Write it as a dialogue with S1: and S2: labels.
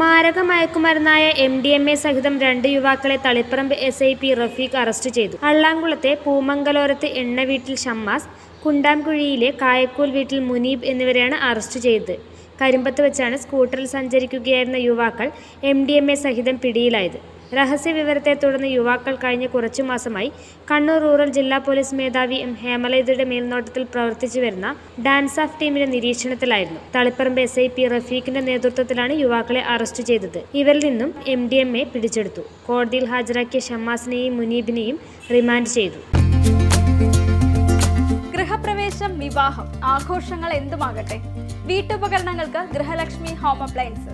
S1: മാരക മയക്കുമരുന്നായ M D M A സഹിതം രണ്ട് യുവാക്കളെ Taliparamba S I P Rafeeq arrest ചെയ്തു. അള്ളാങ്കുളത്തെ പൂമംഗലോരത്ത് എണ്ണ വീട്ടിൽ ഷമ്മാസ് കുണ്ടാംകുഴിയിലെ കായക്കൂൽ വീട്ടിൽ മുനീബ് എന്നിവരെയാണ് അറസ്റ്റ് ചെയ്തത്. കരിമ്പത്ത് വെച്ചാണ് സ്കൂട്ടറിൽ സഞ്ചരിക്കുകയായിരുന്ന യുവാക്കൾ എം സഹിതം പിടിയിലായത്. രഹസ്യ വിവരത്തെ തുടർന്ന് യുവാക്കൾ കഴിഞ്ഞ കുറച്ചു മാസമായി കണ്ണൂർ റൂറൽ ജില്ലാ പോലീസ് മേധാവി എം ഹേമലയുടെ മേൽനോട്ടത്തിൽ പ്രവർത്തിച്ചു വരുന്ന ഡാൻസ് ഓഫ് ടീമിന്റെ നിരീക്ഷണത്തിലായിരുന്നു. തളിപ്പറമ്പ് എസ് ഐ പി റഫീഖിന്റെ നേതൃത്വത്തിലാണ് യുവാക്കളെ അറസ്റ്റ് ചെയ്തത്. ഇവരിൽ നിന്നും എം ഡി എം എ പിടിച്ചെടുത്തു. കോടതിയിൽ ഹാജരാക്കിയ ഷമ്മാസിനെയും മുനീബിനെയും റിമാൻഡ് ചെയ്തു.
S2: ഗൃഹപ്രവേശം വിവാഹം ആഘോഷങ്ങൾ എന്തുമാകട്ടെ? വീട്ടുപകരണങ്ങൾക്ക് Grihalakshmi home appliances